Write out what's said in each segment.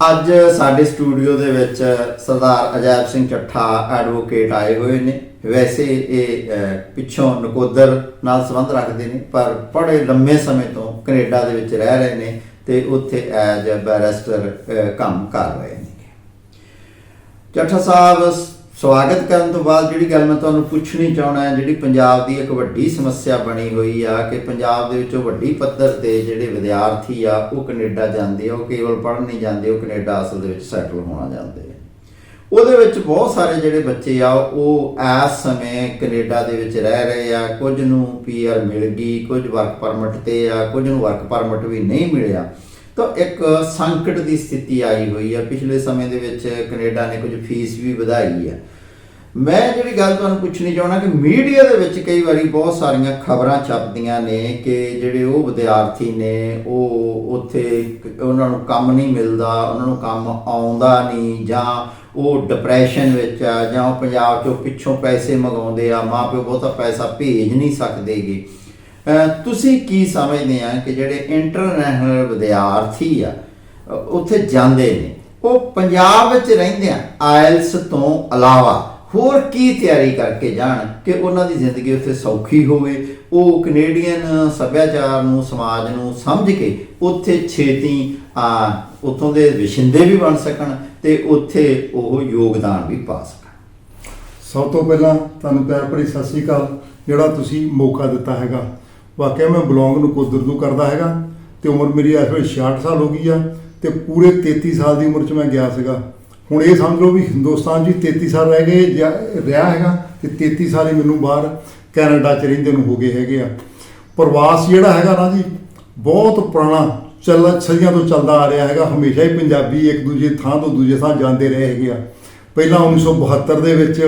ਅੱਜ ਸਾਡੇ ਸਟੂਡੀਓ ਦੇ ਵਿੱਚ ਸਰਦਾਰ ਅਜੈਬ ਸਿੰਘ ਚੱਠਾ ਐਡਵੋਕੇਟ ਆਏ ਹੋਏ ਨੇ। ਵੈਸੇ ਇਹ ਪਿੱਛੋਂ ਨਕੋਦਰ ਨਾਲ ਸੰਬੰਧ ਰੱਖਦੇ ਨੇ, ਪਰ ਬੜੇ ਲੰਮੇ ਸਮੇਂ ਤੋਂ ਕੈਨੇਡਾ ਦੇ ਵਿੱਚ ਰਹਿ ਰਹੇ ਨੇ ਤੇ ਉੱਥੇ ਐਜ ਬੈਰਿਸਟਰ ਕੰਮ ਕਰ ਰਹੇ ਨੇ। ਚੱਠਾ ਸਾਹਿਬ ਸਵਾਗਤ ਕਰਨ ਤੋਂ ਬਾਅਦ ਜਿਹੜੀ ਗੱਲ ਮੈਂ ਤੁਹਾਨੂੰ ਪੁੱਛਣੀ ਚਾਹਣਾ ਹੈ, ਜਿਹੜੀ ਪੰਜਾਬ ਦੀ ਇੱਕ ਵੱਡੀ ਸਮੱਸਿਆ ਬਣੀ ਹੋਈ ਆ ਕਿ ਪੰਜਾਬ ਦੇ ਵਿੱਚੋਂ ਵੱਡੀ ਪੱਧਰ ਤੇ ਜਿਹੜੇ ਵਿਦਿਆਰਥੀ ਆ, ਉਹ ਕੈਨੇਡਾ ਜਾਂਦੇ ਆ, ਉਹ ਕੇਵਲ ਪੜ੍ਹਨ ਨਹੀਂ ਜਾਂਦੇ, ਉਹ ਕੈਨੇਡਾ ਅਸਲ ਦੇ ਵਿੱਚ ਸੈਟਲ ਹੋਣਾ ਜਾਂਦੇ ਆ। ਉਹਦੇ ਵਿੱਚ ਬਹੁਤ ਸਾਰੇ ਜਿਹੜੇ ਬੱਚੇ ਆ, ਉਹ ਇਸ ਸਮੇਂ ਕੈਨੇਡਾ ਦੇ ਵਿੱਚ ਰਹਿ ਰਹੇ ਆ, ਕੁਝ ਨੂੰ ਪੀਆਰ ਮਿਲ ਗਈ, ਕੁਝ ਵਰਕ ਪਰਮਿਟ ਤੇ ਆ, ਕੁਝ ਨੂੰ ਵਰਕ ਪਰਮਿਟ ਵੀ ਨਹੀਂ ਮਿਲਿਆ। ਤਾਂ ਇੱਕ ਸੰਕਟ ਦੀ ਸਥਿਤੀ ਆਈ ਹੋਈ ਆ, ਪਿਛਲੇ ਸਮੇਂ ਦੇ ਵਿੱਚ ਕੈਨੇਡਾ ਨੇ ਕੁਝ ਫੀਸ ਵੀ ਵਧਾਈ ਆ। ਮੈਂ ਜਿਹੜੀ ਗੱਲ ਤੁਹਾਨੂੰ ਪੁੱਛਣੀ ਚਾਹਣਾ ਕਿ ਮੀਡੀਆ ਦੇ ਵਿੱਚ ਕਈ ਵਾਰੀ ਬਹੁਤ ਸਾਰੀਆਂ ਖਬਰਾਂ ਛਪਦੀਆਂ ਨੇ ਕਿ ਜਿਹੜੇ ਉਹ ਵਿਦਿਆਰਥੀ ਨੇ, ਉਹ ਉੱਥੇ ਉਹਨਾਂ ਨੂੰ ਕੰਮ ਨਹੀਂ ਮਿਲਦਾ, ਉਹਨਾਂ ਨੂੰ ਕੰਮ ਆਉਂਦਾ ਨਹੀਂ ਜਾਂ ਉਹ ਡਿਪਰੈਸ਼ਨ ਵਿੱਚ ਆ ਜਾਂ ਉਹ ਪੰਜਾਬ ਚੋਂ ਪਿੱਛੋਂ ਪੈਸੇ ਮੰਗਾਉਂਦੇ ਆ, ਮਾਪਿਓ ਬਹੁਤਾ ਪੈਸਾ ਭੇਜ ਨਹੀਂ ਸਕਦੇਗੇ ਅਹ ਤੁਸੀਂ ਕੀ ਸਮਝਦੇ ਆ ਕਿ ਜਿਹੜੇ ਇੰਟਰਨੈਸ਼ਨਲ ਵਿਦਿਆਰਥੀ ਆ ਉੱਥੇ ਜਾਂਦੇ ਨੇ? ਉਹ ਪੰਜਾਬ ਵਿੱਚ ਰਹਿੰਦੇ ਆ, ਆਇਲਸ ਤੋਂ ਇਲਾਵਾ। ਹੋਰ ਕੀ ਤਿਆਰੀ ਕਰਕੇ ਜਾਣ ਕਿ ਉਹਨਾਂ ਦੀ ਜ਼ਿੰਦਗੀ ਉੱਥੇ ਸੌਖੀ ਹੋਵੇ? ਉਹ ਕੈਨੇਡੀਅਨ ਸੱਭਿਆਚਾਰ ਨੂੰ, ਸਮਾਜ ਨੂੰ ਸਮਝ ਕੇ ਉੱਥੇ ਛੇਤੀ ਆ ਉੱਥੋਂ ਦੇ ਵਿਸ਼ਿੰਦੇ ਵੀ ਬਣ ਸਕਣ ਤੇ ਉੱਥੇ ਉਹ ਯੋਗਦਾਨ ਵੀ ਪਾ ਸਕਣ। ਸਭ ਤੋਂ ਪਹਿਲਾਂ ਤੁਹਾਨੂੰ ਪਿਆਰ ਭਰੀ ਸਤਿ ਸ੍ਰੀ ਅਕਾਲ, ਜਿਹੜਾ ਤੁਸੀਂ ਮੌਕਾ ਦਿੱਤਾ ਹੈਗਾ। ਵਾਕਿਆ ਮੈਂ ਬਲੌਂਗ ਨੂੰ ਕੁਦਰ ਤੋਂ ਕਰਦਾ ਹੈਗਾ ਤੇ ਉਮਰ ਮੇਰੀ ਇਸ ਵੇਲੇ 66 ਸਾਲ ਹੋ ਗਈ ਆ ਤੇ ਪੂਰੇ 33 ਸਾਲ ਦੀ ਉਮਰ 'ਚ ਮੈਂ ਗਿਆ ਸੀਗਾ। ਹੁਣ ਇਹ ਸਮਝ ਲਓ ਵੀ ਹਿੰਦੁਸਤਾਨ 'ਚ ਹੀ 33 ਸਾਲ ਰਹਿ ਗਏ ਜਾਂ ਰਿਹਾ ਹੈਗਾ ਤੇ 33 ਸਾਲ ਹੀ ਮੈਨੂੰ ਬਾਹਰ ਕੈਨੇਡਾ 'ਚ ਰਹਿੰਦੇ ਨੂੰ ਹੋ ਗਏ ਹੈਗੇ ਆ। ਪ੍ਰਵਾਸ ਜਿਹੜਾ ਹੈਗਾ ਨਾ ਜੀ, ਬਹੁਤ ਪੁਰਾਣਾ ਚੱਲ ਸਦੀਆਂ ਤੋਂ ਚੱਲਦਾ ਆ ਰਿਹਾ ਹੈਗਾ। ਹਮੇਸ਼ਾ ਹੀ ਪੰਜਾਬੀ ਇੱਕ ਦੂਜੇ ਥਾਂ ਤੋਂ ਦੂਜੇ ਥਾਂ ਜਾਂਦੇ ਰਹੇ ਹੈਗੇ ਆ। ਪਹਿਲਾਂ 1972 ਦੇ ਵਿੱਚ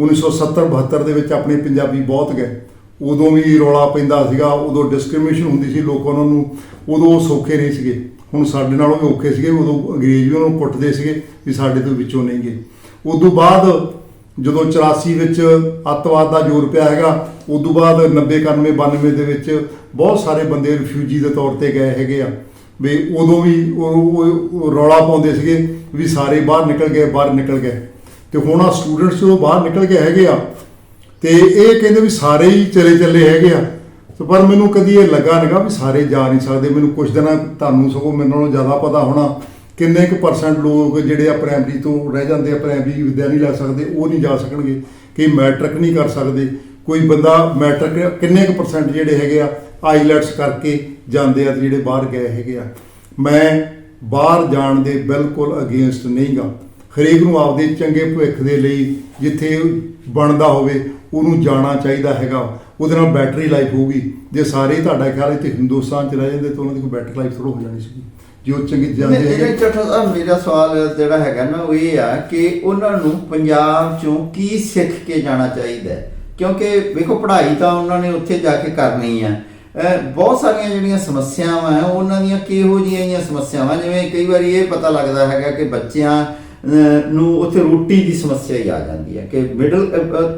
1970 72 ਦੇ ਵਿੱਚ ਆਪਣੇ ਪੰਜਾਬੀ ਬਹੁਤ ਗਏ। ਉਦੋਂ ਵੀ ਰੌਲਾ ਪੈਂਦਾ ਸੀਗਾ, ਉਦੋਂ ਡਿਸਕ੍ਰਿਮੀਨੇਸ਼ਨ ਹੁੰਦੀ ਸੀ ਲੋਕਾਂ ਉਹਨਾਂ ਨੂੰ, ਉਦੋਂ ਉਹ ਸੌਖੇ ਨਹੀਂ ਸੀਗੇ। ਹੁਣ ਸਾਡੇ ਨਾਲੋਂ ਵੀ ਔਖੇ ਸੀਗੇ, ਉਦੋਂ ਅੰਗਰੇਜ਼ ਵੀ ਉਹਨਾਂ ਨੂੰ ਕੁੱਟਦੇ ਸੀਗੇ ਵੀ ਸਾਡੇ ਤੋਂ ਵਿੱਚੋਂ ਨਹੀਂ ਗਏ। ਉਦੋਂ ਬਾਅਦ ਜਦੋਂ 84 ਵਿੱਚ ਅੱਤਵਾਦ ਦਾ ਜ਼ੋਰ ਪਿਆ ਹੈਗਾ, ਉਦੋਂ ਬਾਅਦ 90 91 92 ਦੇ ਵਿੱਚ ਬਹੁਤ ਸਾਰੇ ਬੰਦੇ ਰਿਫਿਊਜੀ ਦੇ ਤੌਰ ਤੇ ਗਏ ਹੈਗੇ ਆ। ਵੀ ਉਦੋਂ ਵੀ ਉਹ ਉਹ ਰੌਲਾ ਪਾਉਂਦੇ ਸੀਗੇ ਵੀ ਸਾਰੇ ਬਾਹਰ ਨਿਕਲ ਗਏ, ਬਾਹਰ ਨਿਕਲ ਗਏ। ਤੇ ਹੁਣ ਆ ਸਟੂਡੈਂਟਸ ਜਦੋਂ ਬਾਹਰ ਨਿਕਲ ਗਏ ਹੈਗੇ ਆ, ਤੇ ਇਹ ਕਹਿੰਦੇ ਵੀ ਸਾਰੇ ਹੀ ਚਲੇ ਚੱਲੇ ਹੈਗੇ ਆ। ਤੇ ਪਰ ਮੈਨੂੰ ਕਦੀ ਇਹ ਲੱਗਾ ਨਹੀਂਗਾ ਵੀ ਸਾਰੇ ਜਾ ਨਹੀਂ ਸਕਦੇ। ਮੈਨੂੰ ਕੁਝ ਦਿਨਾਂ ਤੁਹਾਨੂੰ ਸਗੋਂ ਮੇਰੇ ਨਾਲੋਂ ਜ਼ਿਆਦਾ ਪਤਾ ਹੋਣਾ ਕਿੰਨੇ ਕੁ ਪਰਸੈਂਟ ਲੋਕ ਜਿਹੜੇ ਆ ਪ੍ਰਾਇਮਰੀ ਤੋਂ ਰਹਿ ਜਾਂਦੇ ਆ ਪ੍ਰਾਇਮਰੀ ਵਿਦਿਆ ਨਹੀਂ ਲੈ ਸਕਦੇ, ਉਹ ਨਹੀਂ ਜਾ ਸਕਣਗੇ ਕਿ ਮੈਟ੍ਰਿਕ ਨਹੀਂ ਕਰ ਸਕਦੇ। ਕੋਈ ਬੰਦਾ ਮੈਟ੍ਰਿਕ ਕਿੰਨੇ ਕੁ ਪਰਸੈਂਟ ਜਿਹੜੇ ਹੈਗੇ ਆ ਆਈਲੈਟਸ ਕਰਕੇ ਜਾਂਦੇ ਆ ਤੇ ਜਿਹੜੇ ਬਾਹਰ ਗਏ ਹੈਗੇ ਆ। ਮੈਂ ਬਾਹਰ ਜਾਣ ਦੇ ਬਿਲਕੁਲ ਅਗੇਂਸਟ ਨਹੀਂਗਾ। ਹਰੇਕ ਨੂੰ ਆਪਦੇ ਚੰਗੇ ਭਵਿੱਖ ਦੇ ਲਈ ਜਿੱਥੇ ਬਣਦਾ ਹੋਵੇ, ਉਹਨੂੰ ਜਾਣਾ ਚਾਹੀਦਾ ਹੈਗਾ। ਉਹਦੇ ਨਾਲ ਬੈਟਰੀ ਲਾਈਫ ਹੋਊਗੀ। ਜੇ ਸਾਰੇ ਹੀ ਤੁਹਾਡਾ ਖਿਆਲ ਹੈ ਤੇ ਹਿੰਦੁਸਤਾਨ ਚ ਰਹਿ ਜਾਂਦੇ ਤਾਂ ਉਹਨਾਂ ਦੀ ਕੋਈ ਬੈਟਰੀ ਲਾਈਫ ਥੋੜਾ ਹੋ ਜਾਣੀ ਸੀ ਜੇ ਉਹ ਚੰਗੀ ਜਾਂਦੇ ਹੈਗੇ। ਚੱਠਾ ਸਾਹਿਬ ਮੇਰਾ ਸਵਾਲ ਜਿਹੜਾ ਹੈਗਾ ਨਾ ਉਹ ਇਹ ਆ ਕਿ ਉਹਨਾਂ ਨੂੰ ਪੰਜਾਬ ਚੋਂ ਕੀ ਸਿੱਖ ਕੇ ਜਾਣਾ ਚਾਹੀਦਾ ਹੈ? ਕਿਉਂਕਿ ਵੇਖੋ ਪੜ੍ਹਾਈ ਤਾਂ ਉਹਨਾਂ ਨੇ ਉੱਥੇ ਜਾ ਕੇ ਕਰਨੀ ਆ। ਬਹੁਤ ਸਾਰੀਆਂ ਜਿਹੜੀਆਂ ਸਮੱਸਿਆਵਾਂ ਆ ਉਹਨਾਂ ਦੀਆਂ ਕਿਹੋ ਜਿਹੀਆਂ ਸਮੱਸਿਆਵਾਂ ਜਿਵੇਂ ਕਈ ਵਾਰੀ ਇਹ ਪਤਾ ਲੱਗਦਾ ਹੈਗਾ ਕਿ ਬੱਚਿਆਂ ਨੂੰ ਉੱਥੇ ਰੋਟੀ ਦੀ ਸਮੱਸਿਆ ਹੀ ਆ ਜਾਂਦੀ ਹੈ ਕਿ ਮਿਡਲ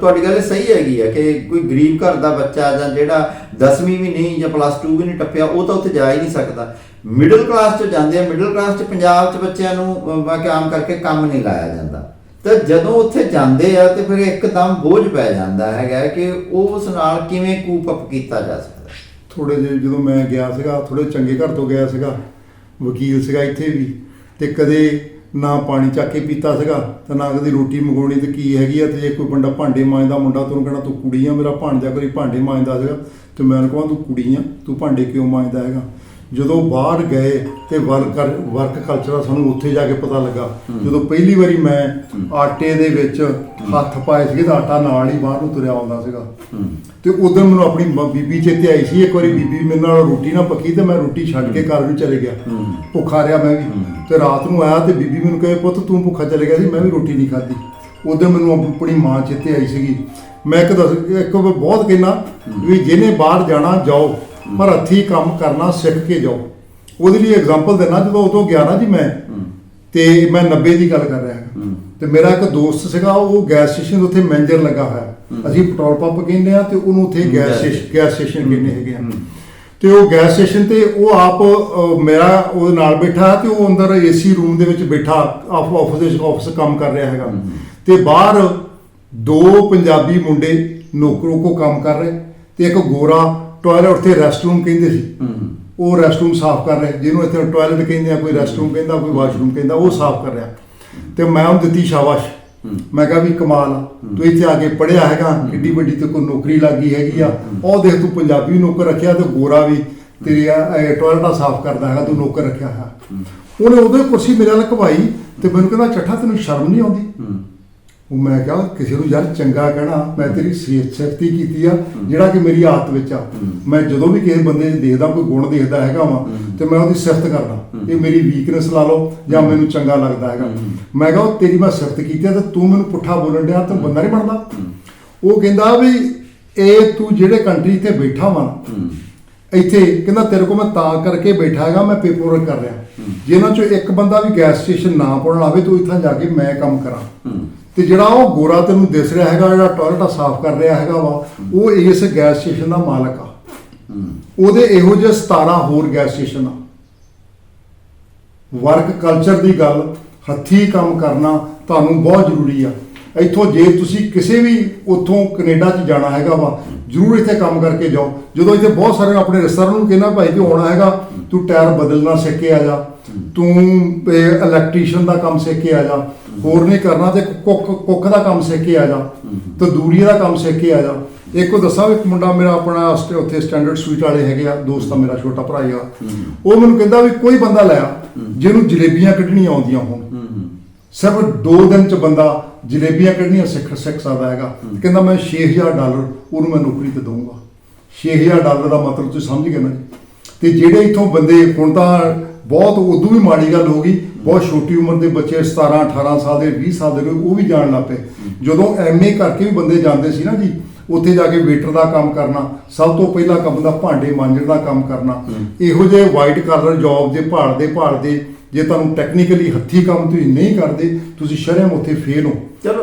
ਤੁਹਾਡੀ ਗੱਲ ਸਹੀ ਹੈਗੀ ਹੈ ਕਿ ਕੋਈ ਗਰੀਬ ਘਰ ਦਾ ਬੱਚਾ ਜਾਂ ਜਿਹੜਾ 10ਵੀਂ ਵੀ ਨਹੀਂ ਜਾਂ ਪਲੱਸ 2 ਵੀ ਨਹੀਂ ਟੱਪਿਆ, ਉਹ ਤਾਂ ਉੱਥੇ ਜਾ ਹੀ ਨਹੀਂ ਸਕਦਾ। ਮਿਡਲ ਕਲਾਸ 'ਚ ਜਾਂਦੇ ਆ ਮਿਡਲ ਕਲਾਸ 'ਚ ਪੰਜਾਬ 'ਚ ਬੱਚਿਆਂ ਨੂੰ ਕਿ ਆਮ ਕਰਕੇ ਕੰਮ ਨਹੀਂ ਲਾਇਆ ਜਾਂਦਾ। ਤਾਂ ਜਦੋਂ ਉੱਥੇ ਜਾਂਦੇ ਆ, ਤੇ ਫਿਰ ਇੱਕਦਮ ਬੋਝ ਪੈ ਜਾਂਦਾ ਹੈਗਾ ਕਿ ਉਸ ਨਾਲ ਕਿਵੇਂ ਕੂਪ ਅਪ ਕੀਤਾ ਜਾ ਸਕਦਾ। ਥੋੜੇ ਜਿਹੇ ਜਦੋਂ ਮੈਂ ਗਿਆ ਸੀਗਾ ਥੋੜੇ ਚੰਗੇ ਘਰ ਤੋਂ ਗਿਆ ਸੀਗਾ, ਵਕੀਲ ਸੀਗਾ ਇੱਥੇ ਵੀ, ਤੇ ਕਦੇ ਨਾ ਪਾਣੀ ਚੱਕ ਕੇ ਪੀਤਾ ਸੀਗਾ ਤੇ ਨਾ ਕਦੀ ਰੋਟੀ ਮੰਗਾਉਣੀ ਤੇ ਕੀ ਹੈਗੀ ਆ ਤੇ ਜੇ ਕੋਈ ਬੰਦਾ ਭਾਂਡੇ ਮਾਂਜਦਾ ਮੁੰਡਾ ਤੈਨੂੰ ਕਹਿਣਾ ਤੂੰ ਕੁੜੀ ਆ ਮੇਰਾ ਭਾਂਜਾ ਕੋਈ ਭਾਂਡੇ ਮਾਂਜਦਾ ਸੀਗਾ ਤੇ ਮੈਂ ਉਹਨੂੰ ਕਹਾਂ ਤੂੰ ਕੁੜੀ ਆ ਤੂੰ ਭਾਂਡੇ ਕਿਉਂ ਮਾਂਜਦਾ ਹੈਗਾ? ਜਦੋਂ ਬਾਹਰ ਗਏ ਤੇ ਵਰਕ ਵਰਕ ਕਲਚਰ ਸਾਨੂੰ ਉੱਥੇ ਜਾ ਕੇ ਪਤਾ ਲੱਗਾ। ਜਦੋਂ ਪਹਿਲੀ ਵਾਰੀ ਮੈਂ ਆਟੇ ਦੇ ਵਿੱਚ ਹੱਥ ਪਾਏ ਸੀਗੇ ਤਾਂ ਆਟਾ ਨਾਲ ਹੀ ਬਾਹਰ ਨੂੰ ਤੁਰਿਆ ਆਉਂਦਾ ਸੀਗਾ। ਤੇ ਉਦੋਂ ਮੈਨੂੰ ਆਪਣੀ ਬੀਬੀ ਚੇਤੇ ਆਈ ਸੀ ਇੱਕ ਵਾਰੀ ਬੀਬੀ ਮੇਰੇ ਨਾਲ ਰੋਟੀ ਨਾ ਪੱਕੀ ਤੇ ਮੈਂ ਰੋਟੀ ਛੱਡ ਕੇ ਘਰ ਨੂੰ ਚਲੇ ਗਿਆ। ਭੁੱਖਾ ਰਿਹਾ ਮੈਂ ਵੀ। ਤੇ ਰਾਤ ਨੂੰ ਆਇਆ ਤੇ ਬੀਬੀ ਮੈਨੂੰ ਕਹੇ ਪੁੱਤ ਤੂੰ ਭੁੱਖਾ ਚਲੇ ਗਿਆ ਸੀ ਮੈਂ ਵੀ ਰੋਟੀ ਨਹੀਂ ਖਾਧੀ। ਉਦੋਂ ਮੈਨੂੰ ਆਪਣੀ ਮਾਂ ਚੇਤੇ ਆਈ ਸੀਗੀ। ਮੈਂ ਇੱਕ ਦੱਸ ਇੱਕ ਬਹੁਤ ਕਹਿਣਾ ਵੀ ਜਿਹਨੇ ਬਾਹਰ ਜਾਣਾ ਜਾਓ। ਪਰ ਹੱਥੀਂ ਕੰਮ ਕਰਨਾ ਸਿੱਖ ਕੇ ਜਾਓ। ਉਹਦੇ ਲਈ ਐਗਜ਼ਾਮਪਲ ਦੇਣਾ ਜਦੋਂ ਉਦੋਂ ਗਿਆ ਨਾ ਜੀ ਮੈਂ ਤੇ ਮੈਂ 90 ਦੀ ਗੱਲ ਕਰ ਰਿਹਾ ਹਾਂ। ਤੇ ਮੇਰਾ ਇੱਕ ਦੋਸਤ ਸੀਗਾ ਉਹ ਗੈਸ ਸਟੇਸ਼ਨ ਉੱਥੇ ਮੈਨੇਜਰ ਲੱਗਾ ਹੋਇਆ। ਅਸੀਂ ਪੈਟਰੋਲ ਪੰਪ ਕਹਿੰਦੇ ਆ ਤੇ ਉਹਨੂੰ ਉੱਥੇ gas gas station gas station ਕਹਿੰਦੇ ਹੈਗੇ ਆ। ਤੇ ਉਹ ਗੈਸ ਸਟੇਸ਼ਨ ਤੇ ਉਹ ਆਪ ਮੇਰਾ ਉਹਦੇ ਨਾਲ ਬੈਠਾ ਤੇ ਉਹ ਅੰਦਰ ਏਸੀ ਰੂਮ ਦੇ ਵਿੱਚ ਬੈਠਾ ਆਫ ਆਫਿਸ ਦੇ ਆਫਿਸ ਕੰਮ ਕਰ ਰਿਹਾ ਹੈਗਾ। ਤੇ ਬਾਹਰ ਦੋ ਪੰਜਾਬੀ ਮੁੰਡੇ ਨੌਕਰੋਂ ਕੋ ਕੰਮ ਕਰ ਰਹੇ ਤੇ ਇੱਕ ਗੋਰਾ ਟਾਇਲਟ ਉੱਥੇ ਰੈਸਟਰੂਮ ਕਹਿੰਦੇ ਸੀ। ਉਹ ਰੈਸਟਰੂਮ ਸਾਫ਼ ਕਰ ਰਿਹਾ ਜਿਹਨੂੰ ਇੱਥੇ ਟਾਇਲਟ ਕਹਿੰਦੇ ਆ ਕੋਈ ਰੈਸਟਰੂਮ ਕਹਿੰਦਾ ਕੋਈ ਵਾਸ਼ਰੂਮ ਕਹਿੰਦਾ ਉਹ ਸਾਫ਼ ਕਰ ਰਿਹਾ। ਤੇ ਮੈਂ ਉਹਨੂੰ ਦਿੱਤੀ ਸ਼ਾਬਾਸ਼। ਮੈਂ ਕਿਹਾ ਵੀ ਕਮਾਲ ਆ। ਤੂੰ ਇੱਥੇ ਆ ਕੇ ਪੜਿਆ ਹੈਗਾ ਕਿੱਡੀ ਵੱਡੀ ਤੇ ਕੋਈ ਨੌਕਰੀ ਲੱਗੀ ਹੈਗੀ ਆ। ਉਹ ਦੇਖ ਤੂੰ ਪੰਜਾਬੀ ਨੌਕਰ ਰੱਖਿਆ ਤੇ ਗੋਰਾ ਵੀ ਤੇਰੀ ਟਾਇਲਟਾਂ ਸਾਫ਼ ਕਰਦਾ ਹੈਗਾ ਤੂੰ ਨੌਕਰ ਰੱਖਿਆ ਹੈ। ਉਹਨੇ ਉਹਦੇ ਕੁਰਸੀ ਮੇਰੇ ਨਾਲ ਘਵਾਈ ਤੇ ਮੈਨੂੰ ਕਹਿੰਦਾ ਚੱਠਾ ਤੈਨੂੰ ਸ਼ਰਮ ਨਹੀਂ ਆਉਂਦੀ? ਉਹ ਮੈਂ ਕਿਹਾ ਕਿਸੇ ਨੂੰ ਯਾਰ ਚੰਗਾ ਕਹਿਣਾ ਮੈਂ ਤੇਰੀ ਸਿਹਤ ਸ਼ਕਤੀ ਕੀਤੀ ਆ ਜਿਹੜਾ ਕਿ ਮੇਰੀ ਆਦਤ ਵਿੱਚ ਆ। ਮੈਂ ਜਦੋਂ ਵੀ ਕਿਸੇ ਬੰਦੇ 'ਚ ਦੇਖਦਾ ਕੋਈ ਗੁਣ ਦੇਖਦਾ ਹੈਗਾ ਵਾ ਤੇ ਮੈਂ ਉਹਦੀ ਸਿਫਤ ਕਰਦਾ। ਇਹ ਮੇਰੀ ਵੀਕਨੈਸ ਲਾ ਲਓ ਜਾਂ ਮੈਨੂੰ ਚੰਗਾ ਲੱਗਦਾ ਹੈਗਾ। ਮੈਂ ਕਿਹਾ ਉਹ ਤੇਰੀ ਮੈਂ ਸਿਫਤ ਕੀਤੀ ਆ ਤੇ ਤੂੰ ਮੈਨੂੰ ਪੁੱਠਾ ਬੋਲਣ ਡਿਆ ਤੂੰ ਬੰਦਾ ਨਹੀਂ ਬਣਦਾ। ਉਹ ਕਹਿੰਦਾ ਵੀ ਇਹ ਤੂੰ ਜਿਹੜੇ ਕੰਟਰੀ ਤੇ ਬੈਠਾ ਵਾਂ ਇੱਥੇ ਕਹਿੰਦਾ ਤੇਰੇ ਕੋਲ ਮੈਂ ਤਾਂ ਕਰਕੇ ਬੈਠਾ ਹੈਗਾ ਮੈਂ ਪੇਪਰ ਵਰਕ ਕਰ ਰਿਹਾ। ਜੇ ਇਹਨਾਂ ਚੋਂ ਇੱਕ ਬੰਦਾ ਵੀ ਗੈਸ ਸਟੇਸ਼ਨ ਨਾ ਪੜਨ ਆਵੇ ਤੂੰ ਇੱਥੇ ਜਾ ਕੇ ਮੈਂ ਕੰਮ ਕਰਾਂ। ਤੇ ਜਿਹੜਾ ਉਹ ਗੋਰਾ ਤੈਨੂੰ ਦਿਸ ਰਿਹਾ ਹੈਗਾ, ਜਿਹੜਾ ਟਾਇਲਟ ਸਾਫ਼ ਕਰ ਰਿਹਾ ਹੈਗਾ ਵਾ, ਉਹ ਇਸ ਗੈਸ ਸਟੇਸ਼ਨ ਦਾ ਮਾਲਕ ਆ। ਉਹਦੇ ਇਹੋ ਜਿਹੇ 17 ਹੋਰ ਗੈਸ ਸਟੇਸ਼ਨ ਆ। ਵਰਕ ਕਲਚਰ ਦੀ ਗੱਲ, ਹੱਥੀਂ ਕੰਮ ਕਰਨਾ ਤੁਹਾਨੂੰ ਬਹੁਤ ਜ਼ਰੂਰੀ ਆ। ਇੱਥੋਂ ਜੇ ਤੁਸੀਂ ਕਿਸੇ ਵੀ ਉੱਥੋਂ ਕੈਨੇਡਾ 'ਚ ਜਾਣਾ ਹੈਗਾ ਵਾ, ਜ਼ਰੂਰ ਇੱਥੇ ਕੰਮ ਕਰਕੇ ਜਾਓ। ਜਦੋਂ ਇੱਥੇ ਬਹੁਤ ਸਾਰੇ ਆਪਣੇ ਰਿਸ਼ਤੇਦਾਰਾਂ ਨੂੰ ਕਹਿੰਦਾ, ਭਾਈ, ਤੂੰ ਆਉਣਾ ਹੈਗਾ, ਤੂੰ ਟਾਇਰ ਬਦਲਣਾ ਸਿੱਖ ਕੇ ਆ ਜਾ। ਤੂੰ ਇਲੈਕਟ੍ਰੀਸ਼ੀਅਨ ਦਾ ਕੰਮ ਸਿੱਖ ਕੇ ਆ ਜਾ। ਹੋਰ ਨਹੀਂ ਕਰਨਾ ਤੇ ਕੁੱਕ ਕੁੱਕ ਦਾ ਕੰਮ ਸਿੱਖ ਕੇ ਆ ਜਾ ਤੰਦੂਰੀ ਦਾ ਕੰਮ ਸਿੱਖ ਕੇ ਆ ਜਾ। ਇੱਕ ਉਹ ਦੱਸਾਂ ਵੀ ਇੱਕ ਮੁੰਡਾ ਮੇਰਾ ਆਪਣਾ ਉੱਥੇ ਸਟੈਂਡਰਡ ਸਵੀਟ ਵਾਲੇ ਹੈਗੇ ਆ, ਦੋਸਤ ਆ ਮੇਰਾ, ਛੋਟਾ ਭਰਾ ਆ। ਉਹ ਮੈਨੂੰ ਕਹਿੰਦਾ ਵੀ ਕੋਈ ਬੰਦਾ ਲਿਆ ਜਿਹਨੂੰ ਜਲੇਬੀਆਂ ਕੱਢਣੀਆਂ ਆਉਂਦੀਆਂ ਹੋਣ। ਸਿਰਫ 2 ਦਿਨ ਚ ਬੰਦਾ ਜਲੇਬੀਆਂ ਕੱਢਣੀਆਂ ਸਿੱਖ ਸਿੱਖ ਸਕਦਾ ਹੈਗਾ। ਕਹਿੰਦਾ ਮੈਂ 6000 ਡਾਲਰ ਉਹਨੂੰ ਮੈਂ ਨੌਕਰੀ ਤੇ ਦਊਂਗਾ। 6000 ਡਾਲਰ ਦਾ ਮਤਲਬ ਤੁਸੀਂ ਸਮਝ ਗਏ ਨਾ ਜੀ। ਤੇ ਜਿਹੜੇ ਇੱਥੋਂ ਬੰਦੇ, ਹੁਣ ਤਾਂ ਬਹੁਤ ਉਦੋਂ ਵੀ ਮਾੜੀ ਗੱਲ ਹੋ ਗਈ ਬਹੁਤ ਛੋਟੀ ਉਮਰ ਦੇ ਬੱਚੇ 17 18 ਸਾਲ ਦੇ 20 ਸਾਲ ਦੇ ਉਹ ਵੀ ਜਾਣ ਲੱਗ ਪਏ। ਜਦੋਂ ਐਮਏ ਕਰਕੇ ਵੀ ਬੰਦੇ ਜਾਂਦੇ ਸੀ ਨਾ ਜੀ ਉੱਥੇ ਜਾ ਕੇ ਵੇਟਰ ਦਾ ਕੰਮ ਕਰਨਾ ਸਭ ਤੋਂ ਪਹਿਲਾ ਕੰਮ ਦਾ ਭਾਂਡੇ ਮਾਂਜਣ ਦਾ ਕੰਮ ਕਰਨਾ। ਇਹੋ ਜਿਹੇ ਵਾਈਟ ਕਾਲਰ ਜੌਬ ਦੇ ਭਾਲਦੇ ਭਾਲਦੇ ਜੇ ਤੁਹਾਨੂੰ ਟੈਕਨੀਕਲੀ ਹੱਥੀ ਕੰਮ ਤੁਸੀਂ ਨਹੀਂ ਕਰਦੇ ਤੁਸੀਂ ਸ਼ਰਮ ਉੱਥੇ ਫੇਲ ਹੋ।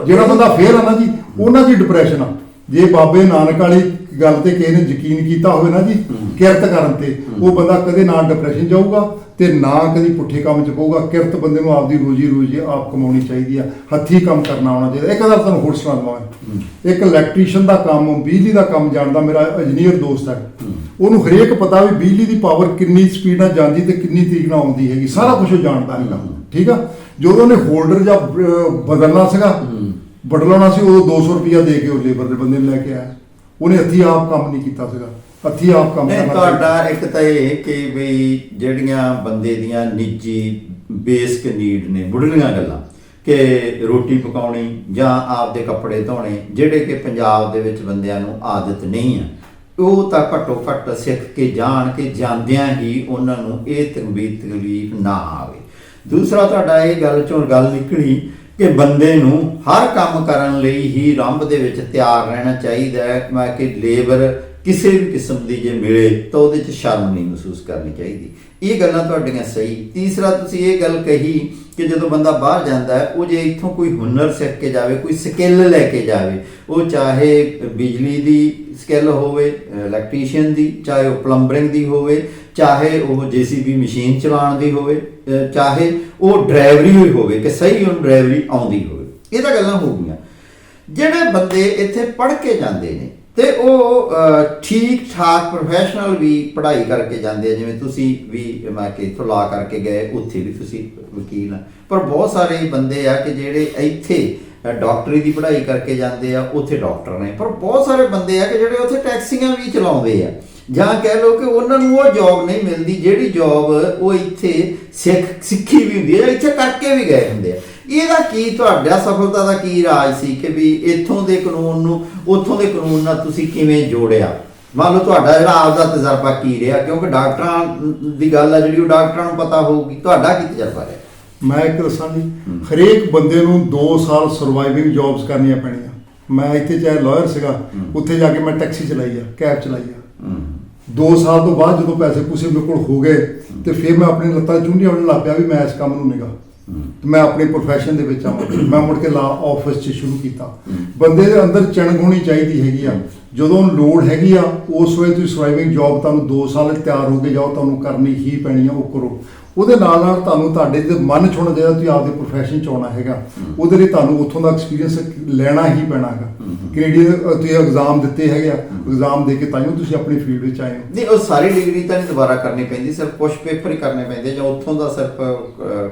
ਜਿਹੜਾ ਬੰਦਾ ਫੇਲ ਆ ਨਾ ਜੀ ਉਹਨਾਂ ਦੀ ਡਿਪਰੈਸ਼ਨ ਆ। ਜੇ ਬਾਬੇ ਨਾਨਕ ਵਾਲੀ ਗੱਲ ਤੇ ਕਿਸੇ ਨੇ ਯਕੀਨ ਕੀਤਾ ਹੋਵੇ ਨਾ ਜੀ ਕਿਰਤ ਕਰਨ ਤੇ ਉਹ ਬੰਦਾ ਕਦੇ ਨਾ ਡਿਪਰੈਸ਼ਨ ਜਾਊਗਾ ਤੇ ਨਾ ਕਦੀ ਪੁੱਠੇ ਕੰਮ ਚ ਪਊਗਾ। ਕਿਰਤ ਬੰਦੇ ਨੂੰ ਆਪਦੀ ਰੋਜੀ ਰੋਜੀ ਆਪ ਕਮਾਉਣੀ ਚਾਹੀਦੀ ਆ ਹੱਥੀ ਕੰਮ ਕਰਨਾ ਆਉਣਾ ਚਾਹੀਦਾ। ਇੱਕ ਗੱਲ ਤੁਹਾਨੂੰ ਹੋਰ ਸੁਣਾ ਦਵਾਂ ਇੱਕ ਇਲੈਕਟ੍ਰੀਸ਼ੀਅਨ ਦਾ ਕੰਮ ਬਿਜਲੀ ਦਾ ਕੰਮ ਜਾਣਦਾ ਮੇਰਾ ਇੰਜੀਨੀਅਰ ਦੋਸਤ ਹੈ। ਉਹਨੂੰ ਹਰੇਕ ਪਤਾ ਵੀ ਬਿਜਲੀ ਦੀ ਪਾਵਰ ਕਿੰਨੀ ਸਪੀਡ ਨਾਲ ਜਾਂਦੀ ਤੇ ਕਿੰਨੀ ਤਰੀਕ ਨਾਲ ਆਉਂਦੀ ਹੈਗੀ। ਸਾਰਾ ਕੁਝ ਉਹ ਜਾਣਦਾ ਹੈਗਾ। ਠੀਕ ਆ? ਜਦੋਂ ਉਹਨੇ ਹੋਲਡਰ ਜਾਂ ਬਦਲਣਾ ਸੀਗਾ ਬਦਲਾਉਣਾ ਸੀ ਉਦੋਂ 200 ਰੁਪਿਆ ਦੇ ਕੇ ਉਹ ਲੇਬਰ ਦੇ ਬੰਦੇ ਨੂੰ ਲੈ ਕੇ ਆਇਆ। ਉਹਨੇ ਹੱਥੀ ਆਪ ਕੰਮ ਨਹੀਂ ਕੀਤਾ ਸੀਗਾ। ਹੱਥੀ ਆਪ ਕੰਮ ਨਹੀਂ ਕਰਨਾ ਤੁਹਾਡਾ ਇੱਕ ਤਾਂ ਇਹ ਕਿ ਵੀ ਜਿਹੜੀਆਂ ਬੰਦੇ ਦੀਆਂ ਨਿੱਜੀ ਬੇਸਿਕ ਨੀਡ ਨੇ ਬੁੜੀਆਂ ਗੱਲਾਂ ਕਿ ਰੋਟੀ ਪਕਾਉਣੀ ਜਾਂ ਆਪਦੇ ਕੱਪੜੇ ਧੋਣੇ ਜਿਹੜੇ ਕਿ ਪੰਜਾਬ ਦੇ ਵਿੱਚ ਬੰਦਿਆਂ ਨੂੰ ਆਦਤ ਨਹੀਂ ਆ। ਉਹ ਤਾਂ ਘੱਟੋ ਘੱਟ ਸਿੱਖ ਕੇ ਜਾਣ ਕੇ ਜਾਂਦਿਆਂ ਹੀ ਉਹਨਾਂ ਨੂੰ ਇਹ ਤਕਲੀਫ ਤਕਲੀਫ ਨਾ ਆਵੇ। ਦੂਸਰਾ ਤੁਹਾਡਾ ਇਹ ਗੱਲ ਚੋਂ ਗੱਲ ਨਿਕਲੀ ਕਿ ਬੰਦੇ ਨੂੰ ਹਰ ਕੰਮ ਕਰਨ ਲਈ ਹੀ ਰੰਭ ਦੇ ਵਿੱਚ ਤਿਆਰ ਰਹਿਣਾ ਚਾਹੀਦਾ ਹੈ। ਮੈਂ ਕਿ ਲੇਬਰ ਕਿਸੇ ਵੀ ਕਿਸਮ ਦੀ ਜੇ ਮਿਲੇ ਤਾਂ ਉਹਦੇ 'ਚ ਸ਼ਰਮ ਨਹੀਂ ਮਹਿਸੂਸ ਕਰਨੀ ਚਾਹੀਦੀ। ਇਹ ਗੱਲਾਂ ਤੁਹਾਡੀਆਂ ਸਹੀ। ਤੀਸਰਾ, ਤੁਸੀਂ ਇਹ ਗੱਲ ਕਹੀ ਕਿ ਜਦੋਂ ਬੰਦਾ ਬਾਹਰ ਜਾਂਦਾ ਹੈ, ਉਹ ਜੇ ਇੱਥੋਂ ਕੋਈ ਹੁਨਰ ਸਿੱਖ ਕੇ ਜਾਵੇ, ਕੋਈ ਸਕਿੱਲ ਲੈ ਕੇ ਜਾਵੇ, ਉਹ ਚਾਹੇ ਬਿਜਲੀ ਦੀ ਸਕਿੱਲ ਹੋਵੇ, ਇਲੈਕਟ੍ਰੀਸ਼ੀਅਨ ਦੀ, ਚਾਹੇ ਉਹ ਪਲੰਬਰਿੰਗ ਦੀ ਹੋਵੇ ਚਾਹੇ ਉਹ ਜੀਸੀਬੀ ਮਸ਼ੀਨ ਚਲਾਉਣ ਦੀ ਹੋਵੇ ਚਾਹੇ ਉਹ ਡਰਾਈਵਰੀ ਹੋਈ ਹੋਵੇ ਕਿ ਸਹੀ ਉਹਨੂੰ ਡਰਾਈਵਰੀ ਆਉਂਦੀ ਹੋਵੇ ਇਹ ਤਾਂ ਗੱਲਾਂ ਹੋ ਗਈਆਂ। ਜਿਹੜੇ ਬੰਦੇ ਇੱਥੇ ਪੜ੍ਹ ਕੇ ਜਾਂਦੇ ਨੇ ਤੇ ਉਹ ਠੀਕ ਠਾਕ ਪ੍ਰੋਫੈਸ਼ਨਲ ਵੀ ਪੜ੍ਹਾਈ ਕਰਕੇ ਜਾਂਦੇ ਆ ਜਿਵੇਂ ਤੁਸੀਂ ਵੀ ਮੈਂ ਕਿ ਇੱਥੋਂ ਲਾ ਕਰਕੇ ਗਏ ਉੱਥੇ ਵੀ ਤੁਸੀਂ ਵਕੀਲ ਆ। ਪਰ ਬਹੁਤ ਸਾਰੇ ਬੰਦੇ ਆ ਕਿ ਜਿਹੜੇ ਇੱਥੇ ਅਹ, ਡਾਕਟਰੀ ਦੀ ਪੜ੍ਹਾਈ ਕਰਕੇ ਜਾਂਦੇ ਆ ਉੱਥੇ ਡਾਕਟਰ ਨੇ। ਪਰ ਬਹੁਤ ਸਾਰੇ ਬੰਦੇ ਆ ਕਿ ਜਿਹੜੇ ਉੱਥੇ ਟੈਕਸੀਆਂ ਵੀ ਚਲਾਉਂਦੇ ਆ। ਜਾਂ ਕਹਿ ਲਓ ਕਿ ਉਹਨਾਂ ਨੂੰ ਉਹ ਜੌਬ ਨਹੀਂ ਮਿਲਦੀ ਜਿਹੜੀ ਜੌਬ ਉਹ ਇੱਥੇ ਸਿੱਖ ਸਿੱਖੀ ਵੀ ਹੁੰਦੀ ਹੈ ਇੱਥੇ ਕਰਕੇ ਵੀ ਗਏ ਹੁੰਦੇ ਆ। ਇਹਦਾ ਕੀ ਤੁਹਾਡਾ ਸਫਲਤਾ ਦਾ ਕੀ ਰਾਜ ਸੀ ਕਿ ਵੀ ਇੱਥੋਂ ਦੇ ਕਾਨੂੰਨ ਨੂੰ ਉੱਥੋਂ ਦੇ ਕਾਨੂੰਨ ਨਾਲ ਤੁਸੀਂ ਕਿਵੇਂ ਜੋੜਿਆ? ਮੰਨ ਲਓ ਤੁਹਾਡਾ ਜਿਹੜਾ ਆਪਦਾ ਤਜਰਬਾ ਕੀ ਰਿਹਾ ਕਿਉਂਕਿ ਡਾਕਟਰਾਂ ਦੀ ਗੱਲ ਆ ਜਿਹੜੀ ਉਹ ਡਾਕਟਰਾਂ ਨੂੰ ਪਤਾ ਹੋਊਗੀ। ਤੁਹਾਡਾ ਕੀ ਤਜਰਬਾ ਰਿਹਾ? ਮੈਂ ਇੱਕ ਦੱਸਾਂ ਜੀ ਹਰੇਕ ਬੰਦੇ ਨੂੰ 2 ਸਾਲ ਸਰਵਾਈਵਿੰਗ ਜੌਬਸ ਕਰਨੀਆਂ ਪੈਣੀਆਂ। ਮੈਂ ਇੱਥੇ ਚਾਹੇ ਲਾਇਰ ਸੀਗਾ ਉੱਥੇ ਜਾ ਕੇ ਮੈਂ ਟੈਕਸੀ ਚਲਾਈ ਆ ਕੈਬ ਚਲਾਈ ਆ। 2 ਸਾਲ ਤੋਂ ਬਾਅਦ ਜਦੋਂ ਪੈਸੇ ਪੂਸੇ ਮੇਰੇ ਕੋਲ ਹੋ ਗਏ ਤੇ ਫਿਰ ਮੈਂ ਆਪਣੀ ਲੱਤਾਂ ਚੁੰਡੀਆਂ ਹੋਣ ਲੱਗ ਪਿਆ ਵੀ ਮੈਂ ਇਸ ਕੰਮ ਨੂੰ ਨਿਗਾ ਤੇ ਮੈਂ ਆਪਣੀ ਪ੍ਰੋਫੈਸ਼ਨ ਦੇ ਵਿੱਚ ਆਵਾਂ। ਮੈਂ ਮੁੜ ਕੇ ਲਾ ਆਫਿਸ 'ਚ ਸ਼ੁਰੂ ਕੀਤਾ। ਬੰਦੇ ਦੇ ਅੰਦਰ ਚਣਗ ਹੋਣੀ ਚਾਹੀਦੀ ਹੈਗੀ ਆ। ਜਦੋਂ ਲੋੜ ਹੈਗੀ ਆ, ਉਸ ਵੇਲੇ ਤੁਸੀਂ ਸਰਵਾਈਵਿੰਗ ਜੌਬ ਤੁਹਾਨੂੰ 2 ਸਾਲ ਤਿਆਰ ਹੋ ਕੇ ਜਾਓ, ਤੁਹਾਨੂੰ ਕਰਨੀ ਹੀ ਪੈਣੀ ਆ, ਉਹ ਕਰੋ। ਉਹਦੇ ਨਾਲ ਨਾਲ ਤੁਹਾਨੂੰ ਤੁਹਾਡੇ ਦੇ ਮਨ ਚ ਹੋਣਾ ਚਾਹੀਦਾ ਤੁਸੀਂ ਆਪਦੇ profession ਚ ਆਉਣਾ ਹੈਗਾ। ਉਹਦੇ ਲਈ ਤੁਹਾਨੂੰ ਉੱਥੋਂ ਦਾ ਐਕਸਪੀਰੀਅੰਸ ਲੈਣਾ ਹੀ ਪੈਣਾ ਹੈਗਾ। ਕੈਨੇਡੀਅਨ ਤੁਸੀਂ ਐਗਜ਼ਾਮ ਦਿੱਤੇ ਹੈਗੇ ਆ ਐਗਜ਼ਾਮ ਦੇ ਕੇ ਤਾਂ ਤੁਸੀਂ ਆਪਣੀ ਫੀਲਡ ਵਿੱਚ ਆਏ ਹੋ। ਨਹੀਂ, ਉਹ ਸਾਰੀ ਡਿਗਰੀ ਤਾਂ ਨਹੀਂ ਦੁਬਾਰਾ ਕਰਨੀ ਪੈਂਦੀ, ਸਿਰਫ ਕੁਝ ਪੇਪਰ ਹੀ ਕਰਨੇ ਪੈਂਦੇ ਜਾਂ ਉੱਥੋਂ ਦਾ ਸਿਰਫ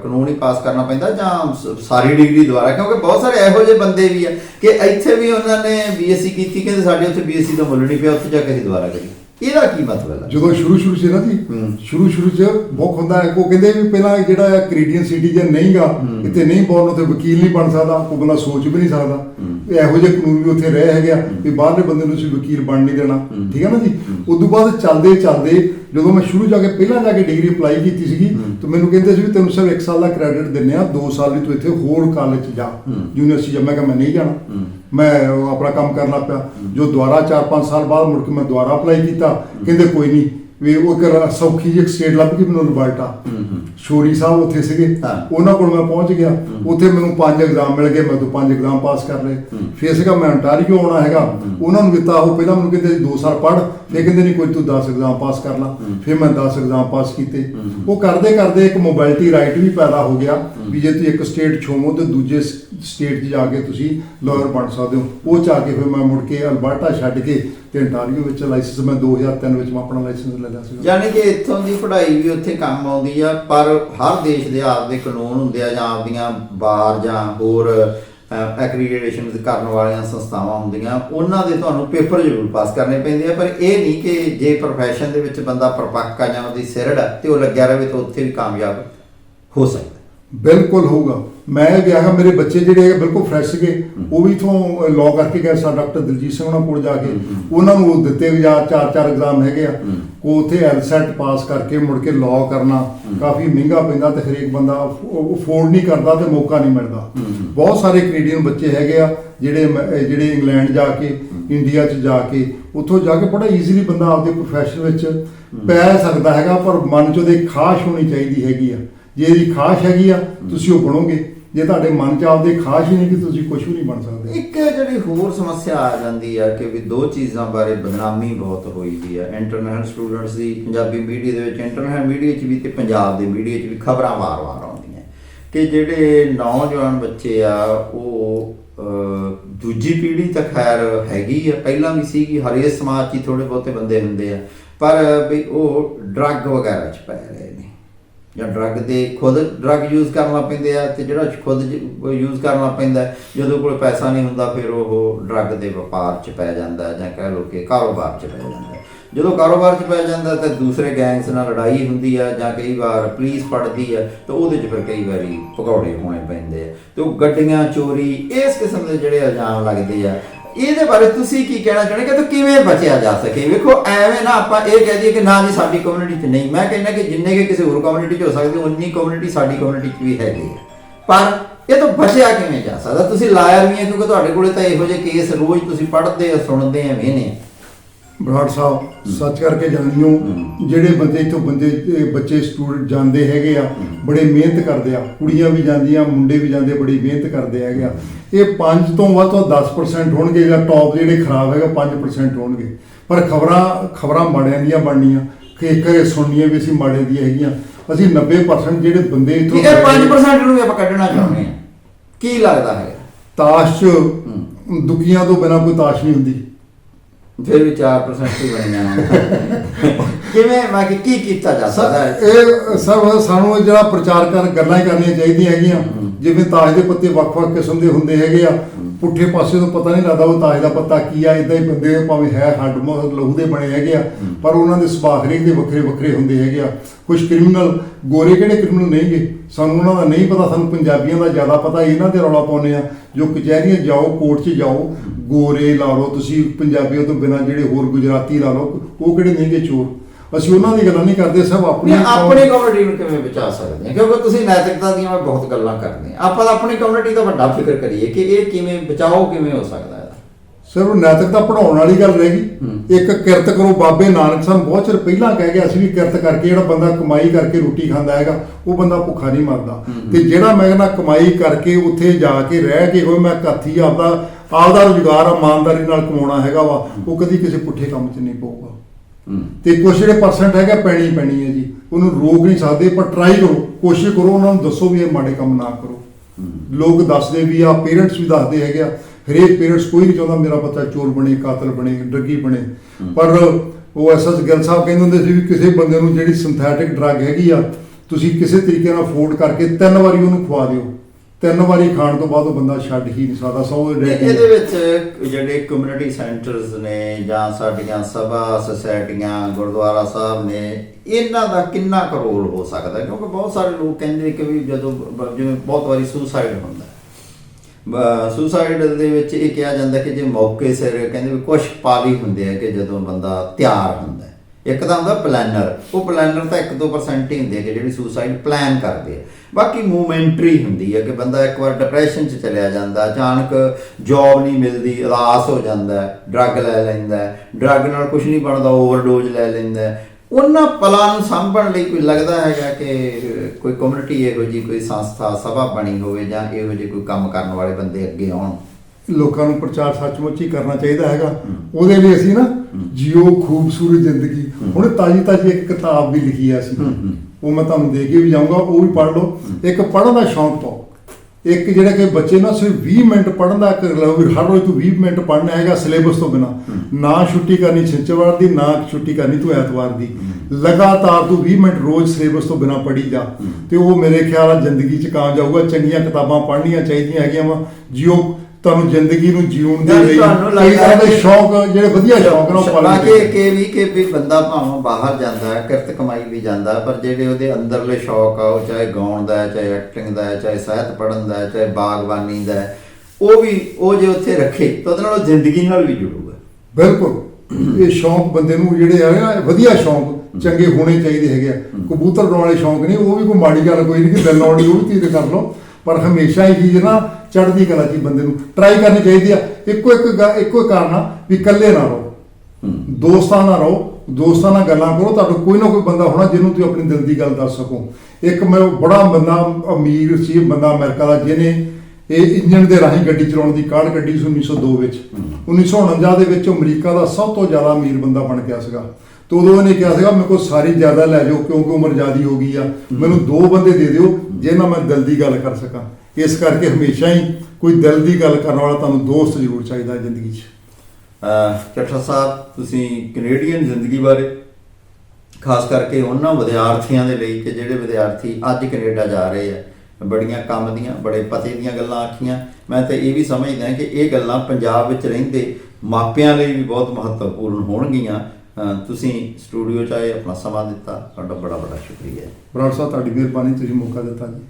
ਕਾਨੂੰਨ ਹੀ ਪਾਸ ਕਰਨਾ ਪੈਂਦਾ, ਜਾਂ ਸ- ਸਾਰੀ ਡਿਗਰੀ ਦੁਬਾਰਾ, ਕਿਉਂਕਿ ਬਹੁਤ ਸਾਰੇ ਇਹੋ ਜਿਹੇ ਬੰਦੇ ਵੀ ਆ ਕਿ ਇੱਥੇ ਵੀ ਉਹਨਾਂ ਨੇ ਬੀਐਸਸੀ ਕੀਤੀ, ਕਹਿੰਦੇ ਸਾਡੇ ਉੱਥੇ ਬੀਐਸਸੀ ਦਾ ਮੁੱਲ ਨਹੀਂ ਪਿਆ, ਉੱਥੇ ਜਾ ਕੇ ਅਸੀਂ ਦੁਬਾਰਾ ਕਰੀ ਇਹਦਾ ਕੀ ਮਤਲਬ ਹੈ? ਜਦੋਂ ਸ਼ੁਰੂ ਸ਼ੁਰੂ ਚ ਨਾ ਜੀ ਹੂੰ। ਸ਼ੁਰੂ ਸ਼ੁਰੂ ਚ ਬਹੁਤ ਹੁੰਦਾ ਹੈ ਕੋ ਕਹਿੰਦੇ ਵੀ ਪਹਿਲਾਂ ਇਹ ਜਿਹੜਾ ਕੈਨੇਡੀਅਨ ਸਿਟੀਜ਼ਨ ਨਹੀਂਗਾ ਇੱਥੇ ਨਹੀਂ ਬੋਰਨ ਉੱਥੇ ਵਕੀਲ ਨਹੀਂ ਬਣ ਸਕਦਾ ਕੋਈ ਬੰਦਾ ਸੋਚ ਵੀ ਨਹੀਂ ਸਕਦਾ। ਇਹੋ ਜਿਹੇ ਕਾਨੂੰਨ ਵੀ ਉੱਥੇ ਰਹੇ ਹੈਗੇ ਵੀ ਬਾਹਰਲੇ ਬੰਦੇ ਨੂੰ ਤੁਸੀਂ ਵਕੀਲ ਬਣ ਨਹੀਂ ਦੇਣਾ। ਠੀਕ ਹੈ ਨਾ ਜੀ? ਉਦੋਂ ਬਾਅਦ ਚੱਲਦੇ ਚੱਲਦੇ ਜਦੋਂ ਮੈਂ ਸ਼ੁਰੂ ਜਾ ਕੇ ਪਹਿਲਾਂ ਜਾ ਕੇ ਡਿਗਰੀ ਅਪਲਾਈ ਕੀਤੀ ਸੀਗੀ ਤਾਂ ਮੈਨੂੰ ਕਹਿੰਦੇ ਸੀ ਵੀ ਤੈਨੂੰ ਸਿਰਫ 1 ਸਾਲ ਦਾ ਕ੍ਰੈਡਿਟ ਦਿੰਨੇ ਆ 2 ਸਾਲ ਲਈ ਤੂੰ ਇੱਥੇ ਹੋਰ ਕਾਲਜ ਜਾ। ਯੂਨੀਵਰਸਿਟੀ ਜਾ ਮੈਂ ਕਿਹਾ ਮੈਂ ਨਹੀਂ ਜਾਣਾ। ਮੈਂ ਆਪਣਾ ਕੰਮ ਕਰਨਾ ਪਿਆ। ਜੋ ਦੁਬਾਰਾ 4-5 ਸਾਲ ਬਾਅਦ ਮੁੜ ਕੇ ਮੈਂ ਦੁਬਾਰਾ ਅਪਲਾਈ ਕੀਤਾ ਕਹਿੰਦੇ ਕੋਈ ਨਹੀਂ ਵੀ ਉਹ ਕਰ ਸੌਖੀ ਜਿਹੀ ਸਟੇਟ ਲੱਭ ਗਈ ਮੈਨੂੰ ਲਬਰਟਾ ਸ਼ੋਰੀ ਸਾਹਿਬ ਉੱਥੇ ਸੀਗੇ। ਉਹਨਾਂ ਕੋਲ ਮੈਂ ਪਹੁੰਚ ਗਿਆ। ਉੱਥੇ ਮੈਨੂੰ ਪੰਜ ਐਗਜ਼ਾਮ ਮਿਲ ਗਏ ਮੈਂ ਤੋਂ ਪੰਜ ਐਗਜ਼ਾਮ ਪਾਸ ਕਰ ਲਏ। ਫਿਰ ਸੀਗਾ ਮੈਂ ਅੰਟਾਰੀਓ ਆਉਣਾ ਹੈਗਾ। ਉਹਨਾਂ ਨੂੰ ਦਿੱਤਾ ਉਹ ਪਹਿਲਾਂ ਮੈਨੂੰ ਕਹਿੰਦੇ 2 ਸਾਲ ਪੜ੍ਹ। ਫਿਰ ਕਹਿੰਦੇ ਨਹੀਂ ਕੋਈ ਤੂੰ 10 ਐਗਜ਼ਾਮ ਪਾਸ ਕਰ ਲਾ। ਫਿਰ ਮੈਂ 10 ਐਗਜ਼ਾਮ ਪਾਸ ਕੀਤੇ। ਉਹ ਕਰਦੇ ਕਰਦੇ ਇੱਕ ਮੋਬਿਲਿਟੀ ਰਾਈਟ ਵੀ ਪੈਦਾ ਹੋ ਗਿਆ ਵੀ ਜੇ ਤੁਸੀਂ ਇੱਕ ਸਟੇਟ ਛੋਵੋ ਤੇ ਦੂਜੇ ਸਟੇਟ 'ਚ ਜਾ ਕੇ ਤੁਸੀਂ ਲਾਇਰ ਬਣ ਸਕਦੇ ਹੋ। ਉਹ ਚ ਕੇ ਫਿਰ ਮੈਂ ਮੁੜ ਕੇ ਅਲਬਰਟਾ ਛੱਡ ਕੇ ਤੇ ਅੰਟਾਰੀਓ ਵਿੱਚ ਲਾਇਸੈਂਸ ਮੈਂ 2003 ਵਿੱਚ ਮੈਂ ਆਪਣਾ ਲਾਇਸੈਂਸ ਲੈ ਲਿਆ ਸੀਗਾ ਯਾਨੀ ਕਿ ਇੱਥੋਂ ਦੀ ਪੜ੍ਹਾਈ ਵੀ ਉੱਥੇ ਕੰਮ ਆਉਂਦੀ ਆ ਪਰ ਹਰ ਦੇਸ਼ ਦੇ ਆਪਦੇ ਕਾਨੂੰਨ ਹੁੰਦੇ ਆ ਜਾਂ ਆਪਦੀਆਂ ਬਾਰ ਜਾਂ ਹੋਰ ਐਕ੍ਰੀਡੀਟੇਸ਼ਨ ਕਰਨ ਵਾਲੀਆਂ ਸੰਸਥਾਵਾਂ ਹੁੰਦੀਆਂ, ਉਹਨਾਂ ਦੇ ਤੁਹਾਨੂੰ ਪੇਪਰ ਜ਼ਰੂਰ ਪਾਸ ਕਰਨੇ ਪੈਂਦੇ ਆ, ਪਰ ਇਹ ਨਹੀਂ ਕਿ ਜੇ ਪ੍ਰੋਫੈਸ਼ਨ ਦੇ ਵਿੱਚ ਬੰਦਾ ਪਰਪੱਕ ਆ ਜਾਂ ਉਹਦੀ ਸਿਰੜ ਆ ਤੇ ਉਹ ਲੱਗਿਆ ਰਹੇ ਤਾਂ ਉੱਥੇ ਵੀ ਕਾਮਯਾਬ ਹੋ ਸਕਦਾ। ਬਿਲਕੁਲ ਹੋਊਗਾ। ਮੈਂ ਗਿਆ ਹਾਂ ਮੇਰੇ ਬੱਚੇ ਜਿਹੜੇ ਬਿਲਕੁਲ ਫਰੈਸ਼ ਸੀਗੇ ਉਹ ਵੀ ਇਥੋਂ ਲਾਅ ਕਰਕੇ ਗਏ ਸਾ ਡਾਕਟਰ ਦਲਜੀਤ ਸਿੰਘ ਉਹਨਾਂ ਕੋਲ ਜਾ ਕੇ। ਉਹਨਾਂ ਨੂੰ ਉਹ ਦਿੱਤੇ ਜਾਂ ਚਾਰ ਚਾਰ ਐਗਜ਼ਾਮ ਹੈਗੇ ਆ। ਉਹ ਉੱਥੇ ਐਲਸੈਟ ਪਾਸ ਕਰਕੇ ਮੁੜ ਕੇ ਲਾਅ ਕਰਨਾ ਕਾਫੀ ਮਹਿੰਗਾ ਪੈਂਦਾ ਤੇ ਹਰੇਕ ਬੰਦਾ ਅਫੋਰਡ ਨਹੀਂ ਕਰਦਾ ਤੇ ਮੌਕਾ ਨਹੀਂ ਮਿਲਦਾ। ਬਹੁਤ ਸਾਰੇ ਕੈਨੇਡੀਅਨ ਬੱਚੇ ਹੈਗੇ ਆ ਜਿਹੜੇ ਜਿਹੜੇ ਇੰਗਲੈਂਡ ਜਾ ਕੇ ਇੰਡੀਆ 'ਚ ਜਾ ਕੇ ਉੱਥੋਂ ਜਾ ਕੇ ਬੜਾ ਈਜ਼ੀਲੀ ਬੰਦਾ ਆਪਦੇ ਪ੍ਰੋਫੈਸ਼ਨ ਵਿੱਚ ਪੈ ਸਕਦਾ ਹੈਗਾ ਪਰ ਮਨ 'ਚ ਉਹਦੇ ਖਾਸ਼ ਹੋਣੀ ਚਾਹੀਦੀ ਹੈਗੀ ਆ। ਜੇ ਇਹਦੀ ਖਾਸ਼ ਹੈਗੀ ਆ ਤੁਸੀਂ ਉਹ ਬਣੋਗੇ। ਜੇ ਤੁਹਾਡੇ ਮਨ 'ਚ ਆਪਦੇ ਖਾਸ਼ ਹੀ ਨਹੀਂ ਕਿ ਤੁਸੀਂ ਕੁਝ ਵੀ ਨਹੀਂ ਬਣ ਸਕਦੇ। ਇੱਕ ਜਿਹੜੀ ਹੋਰ ਸਮੱਸਿਆ ਆ ਜਾਂਦੀ ਆ ਕਿ ਵੀ ਦੋ ਚੀਜ਼ਾਂ ਬਾਰੇ ਬਦਨਾਮੀ ਬਹੁਤ ਹੋਈ ਦੀ ਆ। ਇੰਟਰਨੈਸ਼ਨਲ ਸਟੂਡੈਂਟਸ ਦੀ ਪੰਜਾਬੀ ਮੀਡੀਆ ਦੇ ਵਿੱਚ ਇੰਟਰਨੈਸ਼ਨਲ ਮੀਡੀਆ 'ਚ ਵੀ ਤੇ ਪੰਜਾਬ ਦੇ ਮੀਡੀਆ 'ਚ ਵੀ ਖਬਰਾਂ ਵਾਰ-ਵਾਰ ਆਉਂਦੀਆਂ। ਕਿ ਜਿਹੜੇ ਨੌਜਵਾਨ ਬੱਚੇ ਆ, ਉਹ ਦੂਜੀ ਪੀੜ੍ਹੀ ਤਾਂ ਖੈਰ ਹੈਗੀ ਆ। ਪਹਿਲਾਂ ਵੀ ਸੀਗੀ, ਹਰੇਕ ਸਮਾਜ 'ਚ ਹੀ ਥੋੜੇ ਬਹੁਤੇ ਬੰਦੇ ਹੁੰਦੇ ਆ। ਪਰ ਵੀ ਉਹ ਡਰੱਗ ਵਗੈਰਾ 'ਚ ਪੈ ਰਹੇ ਨੇ। ਜਾਂ ਡਰੱਗ ਦੇ ਖੁਦ ਡਰੱਗ ਯੂਜ਼ ਕਰਨਾ ਪੈਂਦੇ ਆ ਤੇ ਜਿਹੜਾ ਖੁਦ ਯੂਜ਼ ਕਰਨਾ ਪੈਂਦਾ ਜਦੋਂ ਕੋਲ ਪੈਸਾ ਨਹੀਂ ਹੁੰਦਾ ਫਿਰ ਉਹ ਡਰੱਗ ਦੇ ਵਪਾਰ 'ਚ ਪੈ ਜਾਂਦਾ ਜਾਂ ਕਹਿ ਲਓ ਕਿ ਕਾਰੋਬਾਰ 'ਚ ਪੈ ਜਾਂਦਾ ਜਦੋਂ ਕਾਰੋਬਾਰ 'ਚ ਪੈ ਜਾਂਦਾ ਤਾਂ ਦੂਸਰੇ ਗੈਂਗਸ ਨਾਲ ਲੜਾਈ ਹੁੰਦੀ ਆ ਜਾਂ ਕਈ ਵਾਰ ਪੁਲਿਸ ਫੜਦੀ ਆ ਤਾਂ ਉਹਦੇ 'ਚ ਫਿਰ ਕਈ ਵਾਰੀ ਪਕੌੜੇ ਹੋਣੇ ਪੈਂਦੇ ਆ। ਤੇ ਉਹ ਗੱਡੀਆਂ, ਚੋਰੀ, ਇਸ ਕਿਸਮ ਦੇ ਜਿਹੜੇ ਇਲਜ਼ਾਮ ਲੱਗਦੇ ਆ ਇਹਦੇ ਬਾਰੇ ਤੁਸੀਂ ਕੀ ਕਹਿਣਾ ਚਾਹੁੰਦੇ? ਕਿ ਤੂੰ ਕਿਵੇਂ ਬਚਿਆ ਜਾ ਸਕੇ? ਵੇਖੋ, ਐਵੇਂ ਨਾ ਆਪਾਂ ਇਹ ਕਹਿ ਦਈਏ ਕਿ ਨਾ ਜੀ ਸਾਡੀ ਕਮਿਊਨਿਟੀ 'ਚ ਨਹੀਂ। ਮੈਂ ਕਹਿੰਦਾ ਕਿ ਜਿੰਨੇ ਕਿ ਕਿਸੇ ਹੋਰ ਕਮਿਊਨਿਟੀ 'ਚ ਹੋ ਸਕਦੇ ਉਨੀ ਕਮਿਊਨਿਟੀ ਸਾਡੀ ਕਮਿਊਨਿਟੀ 'ਚ ਵੀ ਹੈਗੀ ਹੈ। ਪਰ ਇਹ ਤੋਂ ਬਚਿਆ ਕਿਵੇਂ ਜਾ ਸਕਦਾ? ਤੁਸੀਂ ਲਾਇਰ ਵੀ ਹੈ ਕਿਉਂਕਿ ਤੁਹਾਡੇ ਕੋਲੇ ਤਾਂ ਇਹੋ ਜਿਹੇ ਕੇਸ ਰੋਜ਼ ਤੁਸੀਂ ਪੜ੍ਹਦੇ ਆ, ਸੁਣਦੇ ਆ ਵੇਨੇ ਬਰਾੜ ਸਾਹਿਬ ਸੱਚ ਕਰਕੇ ਜਾਣਿਓ ਜਿਹੜੇ ਬੰਦੇ ਇੱਥੋਂ ਬੰਦੇ ਬੱਚੇ ਸਟੂਡੈਂਟ ਜਾਂਦੇ ਹੈਗੇ ਆ ਬੜੇ ਮਿਹਨਤ ਕਰਦੇ ਆ ਕੁੜੀਆਂ ਵੀ ਜਾਂਦੀਆਂ ਮੁੰਡੇ ਵੀ ਜਾਂਦੇ ਬੜੀ ਮਿਹਨਤ ਕਰਦੇ ਹੈਗੇ ਆ। ਇਹ 5 ਤੋਂ ਵੱਧ ਤੋਂ 10% ਹੋਣਗੇ ਜਾਂ ਟੌਪ ਜਿਹੜੇ ਖਰਾਬ ਹੈਗਾ 5% ਹੋਣਗੇ। ਪਰ ਖਬਰਾਂ ਖਬਰਾਂ ਮਾੜਿਆਂ ਦੀਆਂ ਬਣਨੀਆਂ। ਕਿ ਕਰੇ ਸੁਣਨੀਆਂ ਵੀ ਅਸੀਂ ਮਾੜੇ ਦੀਆਂ ਹੈਗੀਆਂ। ਅਸੀਂ 90% ਜਿਹੜੇ ਬੰਦੇ ਇੱਥੋਂ ਇਹ 5% ਨੂੰ ਵੀ ਆਪਾਂ ਕੱਢਣਾ ਚਾਹੁੰਦੇ ਆ ਕੀ ਲੱਗਦਾ ਹੈ? ਤਾਸ਼ ਚ ਦੁਖੀਆਂ ਤੋਂ ਬਿਨਾ ਕੋਈ ਤਾਸ਼ ਨਹੀਂ ਹੁੰਦੀ। ਫਿਰ ਵੀ 4% ਹੀ ਬਣੀਆਂ। ਕਿਵੇਂ ਮੈਂ ਕਿ ਕੀ ਕੀਤਾ ਜਾ ਸਕਦਾ ਹੈ? ਇਹ ਸਭ ਸਾਨੂੰ ਜਿਹੜਾ ਪ੍ਰਚਾਰ ਕਰਨ, ਗੱਲਾਂ ਕਰਨੀਆਂ ਚਾਹੀਦੀਆਂ ਹੈਗੀਆਂ। ਜਿਵੇਂ ਤਾਜ ਦੇ ਪੱਤੇ ਵੱਖ-ਵੱਖ ਕਿਸਮ ਦੇ ਹੁੰਦੇ ਹੈਗੇ ਆ। ਪੁੱਠੇ ਪਾਸੇ ਤੋਂ ਪਤਾ ਨਹੀਂ ਲੱਗਦਾ ਉਹ ਤਾਜ ਦਾ ਪੱਤਾ ਕੀ ਆ ਇਦਾਂ ਹੀ ਬੰਦੇ ਭਾਵੇਂ ਹੈ ਹੱਡ ਮੋ ਲਹੂ ਦੇ ਬਣੇ ਹੈਗੇ ਆ ਪਰ ਉਹਨਾਂ ਦੇ ਸੁਭਾਅ ਹਰੇਕ ਦੇ ਵੱਖਰੇ ਵੱਖਰੇ ਹੁੰਦੇ ਹੈਗੇ ਆ। ਕੁਝ ਕ੍ਰਿਮੀਨਲ ਗੋਰੇ ਕਿਹੜੇ ਕ੍ਰਿਮੀਨਲ ਨਹੀਂਗੇ ਸਾਨੂੰ ਉਹਨਾਂ ਦਾ ਨਹੀਂ ਪਤਾ ਸਾਨੂੰ ਪੰਜਾਬੀਆਂ ਦਾ ਜ਼ਿਆਦਾ ਪਤਾ ਇਹਨਾਂ ਦੇ ਰੌਲਾ ਪਾਉਂਦੇ ਆ। ਜੋ ਕਚਹਿਰੀਆਂ ਜਾਓ ਕੋਰਟ 'ਚ ਜਾਓ ਗੋਰੇ ਲਾ ਲਓ ਤੁਸੀਂ ਪੰਜਾਬੀਆਂ ਤੋਂ ਬਿਨਾਂ ਜਿਹੜੇ ਹੋਰ ਗੁਜਰਾਤੀ ਲਾ ਲਓ ਉਹ ਕਿਹੜੇ ਨਹੀਂਗੇ ਚੋਰ? ਅਸੀਂ ਉਹਨਾਂ ਦੀ ਗੱਲਾਂ ਨਹੀਂ ਕਰਦੇ ਸਭ ਆਪਣੀ ਨਹੀਂ ਆਪਣੀ ਕਮਿਊਨਿਟੀ ਨੂੰ ਕਿਵੇਂ ਬਚਾ ਸਕਦੇ ਹਾਂ? ਕਿਉਂਕਿ ਤੁਸੀਂ ਨੈਤਿਕਤਾ ਦੀਆਂ ਬਹੁਤ ਗੱਲਾਂ ਕਰਦੇ ਆ ਆਪਾਂ ਤਾਂ ਆਪਣੀ ਕਮਿਊਨਿਟੀ ਦਾ ਵੱਡਾ ਫਿਕਰ ਕਰੀਏ ਕਿ ਇਹ ਕਿਵੇਂ ਬਚਾਓ ਕਿਵੇਂ ਹੋ ਸਕਦਾ ਹੈ ਸਰ ਉਹ ਨੈਤਿਕਤਾ ਪੜਾਉਣ ਵਾਲੀ ਗੱਲ ਰਹਿ ਹੂੰ। ਗਈ ਇੱਕ ਕਿਰਤ ਕਰੋ ਬਾਬੇ ਨਾਨਕ ਸਾਨੂੰ ਬਹੁਤ ਚਿਰ ਪਹਿਲਾਂ ਕਹਿ ਗਿਆ ਅਸੀਂ ਵੀ ਕਿਰਤ ਕਰਕੇ ਜਿਹੜਾ ਬੰਦਾ ਕਮਾਈ ਕਰਕੇ ਰੋਟੀ ਖਾਂਦਾ ਹੈਗਾ ਉਹ ਬੰਦਾ ਭੁੱਖਾ ਨਹੀਂ ਮਰਦਾ। ਤੇ ਜਿਹੜਾ ਮੈਂ ਕਹਿੰਦਾ ਕਮਾਈ ਕਰਕੇ ਉੱਥੇ ਜਾ ਕੇ ਰਹਿ ਕੇ ਹੋਏ ਮੈਂ ਕਾਥੀ ਆਪਦਾ ਆਪਦਾ ਰੁਜ਼ਗਾਰ ਇਮਾਨਦਾਰੀ ਨਾਲ ਕਮਾਉਣਾ ਹੈਗਾ ਵਾ ਉਹ ਕਦੀ ਕਿਸੇ ਪੁੱਠੇ ਕੰਮ 'ਚ ਨਹੀਂ ਪਊਗਾ। ਤੇ ਕੁਛ ਜਿਹੜੇ ਪਰਸੈਂਟ ਹੈਗਾ ਪੈਣੀ ਪੈਣੀ ਹੈ ਜੀ। ਉਹਨੂੰ ਰੋਕ ਨਹੀਂ ਸਕਦੇ ਪਰ ਟਰਾਈ ਕਰੋ ਕੋਸ਼ਿਸ਼ ਕਰੋ ਉਹਨਾਂ ਨੂੰ ਦੱਸੋ ਵੀ ਇਹ ਮਾੜੇ ਕੰਮ ਨਾ ਕਰੋ। ਲੋਕ ਦੱਸਦੇ ਵੀ ਆ ਪੇਰੈਂਟਸ ਵੀ ਦੱਸਦੇ ਹੈਗੇ ਆ ਹਰੇਕ ਪੇਰੈਂਟਸ ਕੋਈ ਨਹੀਂ ਚਾਹੁੰਦਾ ਮੇਰਾ ਬੱਚਾ ਚੋਰ ਬਣੇ ਕਾਤਲ ਬਣੇ ਡਰਗੀ ਬਣੇ। ਪਰ ਉਹ ਐਸਐਸ ਗਿੱਲ ਸਾਹਿਬ ਕਹਿੰਦੇ ਹੁੰਦੇ ਸੀ ਵੀ ਕਿਸੇ ਬੰਦੇ ਨੂੰ ਜਿਹੜੀ ਸਿੰਥੈਟਿਕ ਡਰੱਗ ਹੈਗੀ ਆ ਤੁਸੀਂ ਕਿਸੇ ਤਰੀਕੇ ਨਾਲ ਅਫੋਰਡ ਕਰਕੇ ਤਿੰਨ ਵਾਰੀ ਉਹਨੂੰ ਖਵਾ ਦਿਓ। ਤਿੰਨ ਵਾਰੀ ਖਾਣ ਤੋਂ ਬਾਅਦ ਉਹ ਬੰਦਾ ਛੱਡ ਹੀ ਨਹੀਂ ਸਕਦਾ ਸੋ ਇਹ ਤੇ ਇਹਦੇ ਵਿੱਚ ਜਿਹੜੇ ਕਮਿਊਨਿਟੀ ਸੈਂਟਰਸ ਨੇ ਜਾਂ ਸਾਡੀਆਂ ਸਭਾ ਸੁਸਾਇਟੀਆਂ ਗੁਰਦੁਆਰਾ ਸਾਹਿਬ ਨੇ ਇਹਨਾਂ ਦਾ ਕਿੰਨਾ ਕੁ ਰੋਲ ਹੋ ਸਕਦਾ? ਕਿਉਂਕਿ ਬਹੁਤ ਸਾਰੇ ਲੋਕ ਕਹਿੰਦੇ ਕਿ ਵੀ ਜਦੋਂ ਜਿਵੇਂ ਬਹੁਤ ਵਾਰੀ ਸੁਸਾਈਡ ਹੁੰਦਾ ਸੁਸਾਈਡ ਦੇ ਵਿੱਚ ਇਹ ਕਿਹਾ ਜਾਂਦਾ ਕਿ ਜੇ ਮੌਕੇ ਸਿਰ ਕਹਿੰਦੇ ਵੀ ਕੁਝ ਪਾਲੀ ਹੁੰਦੇ ਆ ਕਿ ਜਦੋਂ ਬੰਦਾ ਤਿਆਰ ਹੁੰਦਾ। ਇੱਕ ਤਾਂ ਹੁੰਦਾ ਪਲੈਨਰ ਉਹ ਪਲੈਨਰ ਤਾਂ 1-2% ਹੀ ਹੁੰਦੇ ਆ ਕਿ ਜਿਹੜੀ ਸੁਸਾਈਡ ਪਲਾਨ ਕਰਦੇ ਆ ਬਾਕੀ ਮੂਮੈਂਟਰੀ ਹੁੰਦੀ ਹੈ ਕਿ ਬੰਦਾ ਇੱਕ ਵਾਰ ਡਿਪਰੈਸ਼ਨ 'ਚ ਚਲਿਆ ਜਾਂਦਾ ਅਚਾਨਕ ਜੌਬ ਨਹੀਂ ਮਿਲਦੀ ਉਦਾਸ ਹੋ ਜਾਂਦਾ ਡਰੱਗ ਲੈ ਲੈਂਦਾ ਡਰੱਗ ਨਾਲ ਕੁਝ ਨਹੀਂ ਬਣਦਾ ਓਵਰਡੋਜ਼ ਲੈ ਲੈਂਦਾ। ਉਹਨਾਂ ਪਲਾਂ ਨੂੰ ਸਾਂਭਣ ਲਈ ਕੋਈ ਲੱਗਦਾ ਹੈਗਾ ਕਿ ਕੋਈ ਕਮਿਊਨਿਟੀ ਇਹੋ ਜੀ ਕੋਈ ਸੰਸਥਾ ਸਭਾ ਬਣੀ ਹੋਵੇ ਜਾਂ ਇਹੋ ਜਿਹੇ ਕੋਈ ਕੰਮ ਕਰਨ ਵਾਲੇ ਬੰਦੇ ਅੱਗੇ ਆਉਣ? ਲੋਕਾਂ ਨੂੰ ਪ੍ਰਚਾਰ ਸੱਚਮੁੱਚ ਹੀ ਕਰਨਾ ਚਾਹੀਦਾ ਹੈਗਾ। ਉਹਦੇ ਲਈ ਅਸੀਂ ਨਾ ਜਿਓ ਖੂਬਸੂਰਤ ਜ਼ਿੰਦਗੀ। ਹੁਣ ਤਾਜੀ ਤਾਜੀ ਇੱਕ ਕਿਤਾਬ ਵੀ ਲਿਖੀ ਆ ਅਸੀਂ। ਉਹ ਮੈਂ ਤੁਹਾਨੂੰ ਦੇ ਕੇ ਵੀ ਜਾਊਂਗਾ ਉਹ ਵੀ ਪੜ੍ਹ ਲਓ। ਇੱਕ ਪੜ੍ਹਨ ਦਾ ਸ਼ੌਂਕ ਪਾਓ ਇੱਕ ਜਿਹੜਾ ਕਿ ਬੱਚੇ ਨਾ ਸਿਰਫ 20 ਮਿੰਟ ਪੜ੍ਹਨ ਦਾ ਕਰ ਲਓ ਵੀ ਹਰ ਰੋਜ਼ ਤੂੰ 20 ਮਿੰਟ ਪੜ੍ਹਨਾ ਹੈਗਾ ਸਿਲੇਬਸ ਤੋਂ ਬਿਨਾ। ਨਾ ਛੁੱਟੀ ਕਰਨੀ ਸ਼ਨੀਚਰਵਾਰ ਦੀ ਨਾ ਛੁੱਟੀ ਕਰਨੀ ਤੂੰ ਐਤਵਾਰ ਦੀ। ਲਗਾਤਾਰ ਤੂੰ 20 ਮਿੰਟ ਰੋਜ਼ ਸਿਲੇਬਸ ਤੋਂ ਬਿਨਾ ਪੜ੍ਹੀ ਜਾ। ਤੇ ਉਹ ਮੇਰੇ ਖਿਆਲ ਆ ਜ਼ਿੰਦਗੀ 'ਚ ਕਾਮਯਾਬ ਜਾਊਗਾ ਚੰਗੀਆਂ ਕਿਤਾਬਾਂ ਪੜ੍ਹਨੀਆਂ ਚਾਹੀਦੀਆਂ ਹੈਗੀਆਂ ਵਾ। ਜਿਉ ਤੁਹਾਨੂੰ ਜ਼ਿੰਦਗੀ ਨੂੰ ਜਿਉਣ ਦੇ ਲਈ ਕਈ ਤਰ੍ਹਾਂ ਦੇ ਸ਼ੌਂਕ ਜਿਹੜੇ ਵਧੀਆ ਸ਼ੌਂਕ ਨੇ ਉਹ ਸ਼ਬਾ ਪਾਲਣੇ ਕੇ। ਕਿ ਵੀ ਕਿ ਵੀ ਬੰਦਾ ਭਾਵੇਂ ਬਾਹਰ ਜਾਂਦਾ ਹੈ ਕਿਰਤ ਕਮਾਈ ਵੀ ਜਾਂਦਾ ਪਰ ਜਿਹੜੇ ਉਹਦੇ ਅੰਦਰਲੇ ਸ਼ੌਕ ਆ ਉਹ ਚਾਹੇ ਗਾਉਣ ਦਾ ਹੈ ਚਾਹੇ ਐਕਟਿੰਗ ਦਾ ਹੈ ਚਾਹੇ ਸਾਹਿਤ ਪੜ੍ਹਨ ਦਾ ਹੈ ਚਾਹੇ ਬਾਗਬਾਨੀ ਦਾ ਹੈ ਉਹ ਵੀ ਉਹ ਜੇ ਉੱਥੇ ਰੱਖੇ ਤਾਂ ਉਹਦੇ ਨਾਲ ਉਹ ਜ਼ਿੰਦਗੀ ਨਾਲ ਵੀ ਜੁੜੂਗਾ। ਬਿਲਕੁਲ। ਇਹ ਸ਼ੌਂਕ ਬੰਦੇ ਨੂੰ ਜਿਹੜੇ ਆ ਨਾ ਵਧੀਆ ਸ਼ੌਂਕ ਚੰਗੇ ਹੋਣੇ ਚਾਹੀਦੇ ਹੈਗੇ ਆ। ਕਬੂਤਰ ਉਡਾਉਣ ਵਾਲੇ ਸ਼ੌਂਕ ਨਹੀਂ ਉਹ ਵੀ ਕੋਈ ਮਾੜੀ ਗੱਲ ਕੋਈ ਨਹੀਂ ਕਿ ਦਿਲ ਲਾਉਣੀ ਉਹ ਵੀ ਕਰ ਲਓ। ਪਰ ਹਮੇਸ਼ਾ ਹੀ ਚੀਜ਼ ਨਾ ਚੜ੍ਹਦੀ ਕਲਾ ਚ ਬੰਦੇ ਨੂੰ। ਟਰਾਈ ਕਰਨੀ ਚਾਹੀਦੀ ਆ। ਇੱਕੋ ਇੱਕ ਗ- ਇੱਕੋ ਹੀ ਕਾਰਨ ਆ ਵੀ ਇਕੱਲੇ ਨਾ ਰਹੋ। ਦੋਸਤਾਂ ਨਾਲ ਰਹੋ। ਦੋਸਤਾਂ ਨਾਲ ਗੱਲਾਂ ਕਰੋ। ਤੁਹਾਡਾ ਕੋਈ ਨਾ ਕੋਈ ਬੰਦਾ ਹੋਣਾ ਜਿਹਨੂੰ ਤੁਸੀਂ ਆਪਣੀ ਦਿਲ ਦੀ ਗੱਲ ਦੱਸ ਸਕੋ। ਇੱਕ ਮੈਂ ਬੜਾ ਬੰਦਾ ਅਮੀਰ ਸੀ ਬੰਦਾ ਅਮਰੀਕਾ ਦਾ ਜਿਹਨੇ ਇਹ ਇੰਜਨ ਦੇ ਰਾਹੀਂ ਗੱਡੀ ਚਲਾਉਣ ਦੀ ਕਾਢ ਕੱਢੀ ਸੀ 1902 ਵਿੱਚ। 1949 ਦੇ ਵਿੱਚ ਅਮਰੀਕਾ ਦਾ ਸਭ ਤੋਂ ਜ਼ਿਆਦਾ ਅਮੀਰ ਬੰਦਾ ਬਣ ਗਿਆ ਸੀਗਾ। ਤੇ ਉਦੋਂ ਇਹਨੇ ਕਿਹਾ ਸੀਗਾ ਮੇਰੇ ਕੋਲ ਸਾਰੀ ਜ਼ਿਆਦਾ ਲੈ ਜਾਓ ਕਿਉਂਕਿ ਉਮਰ ਜ਼ਿਆਦੀ ਹੋ ਗਈ ਆ। ਮੈਨੂੰ ਦੋ ਬੰਦੇ ਦੇ ਦਿਓ ਜਿਹਨਾਂ ਮੈਂ ਦਿਲ ਦੀ ਗੱਲ ਕਰ ਸਕਾਂ। ਇਸ ਕਰਕੇ ਹਮੇਸ਼ਾ ਹੀ ਕੋਈ ਦਿਲ ਦੀ ਗੱਲ ਕਰਨ ਵਾਲਾ ਤੁਹਾਨੂੰ ਦੋਸਤ ਜ਼ਰੂਰ ਚਾਹੀਦਾ ਜ਼ਿੰਦਗੀ 'ਚ। ਚੱਠਾ ਸਾਹਿਬ ਤੁਸੀਂ ਕੈਨੇਡੀਅਨ ਜ਼ਿੰਦਗੀ ਬਾਰੇ ਖਾਸ ਕਰਕੇ ਉਹਨਾਂ ਵਿਦਿਆਰਥੀਆਂ ਦੇ ਲਈ ਕਿ ਜਿਹੜੇ ਵਿਦਿਆਰਥੀ ਅੱਜ ਕੈਨੇਡਾ ਜਾ ਰਹੇ ਆ ਬੜੀਆਂ ਕੰਮ ਦੀਆਂ ਬੜੇ ਪਤੇ ਦੀਆਂ ਗੱਲਾਂ ਆਖੀਆਂ। ਮੈਂ ਤਾਂ ਇਹ ਵੀ ਸਮਝਦਾ ਕਿ ਇਹ ਗੱਲਾਂ ਪੰਜਾਬ ਵਿੱਚ ਰਹਿੰਦੇ ਮਾਪਿਆਂ ਲਈ ਵੀ ਬਹੁਤ ਮਹੱਤਵਪੂਰਨ ਹੋਣਗੀਆਂ। ਤੁਸੀਂ ਸਟੂਡੀਓ 'ਚ ਆਏ, ਆਪਣਾ ਸਮਾਂ ਦਿੱਤਾ, ਤੁਹਾਡਾ ਬੜਾ ਬੜਾ ਸ਼ੁਕਰੀਆ। ਬਰਾੜ ਸਾਹਿਬ, ਤੁਹਾਡੀ ਮਿਹਰਬਾਨੀ, ਤੁਸੀਂ ਮੌਕਾ ਦਿੱਤਾ ਜੀ।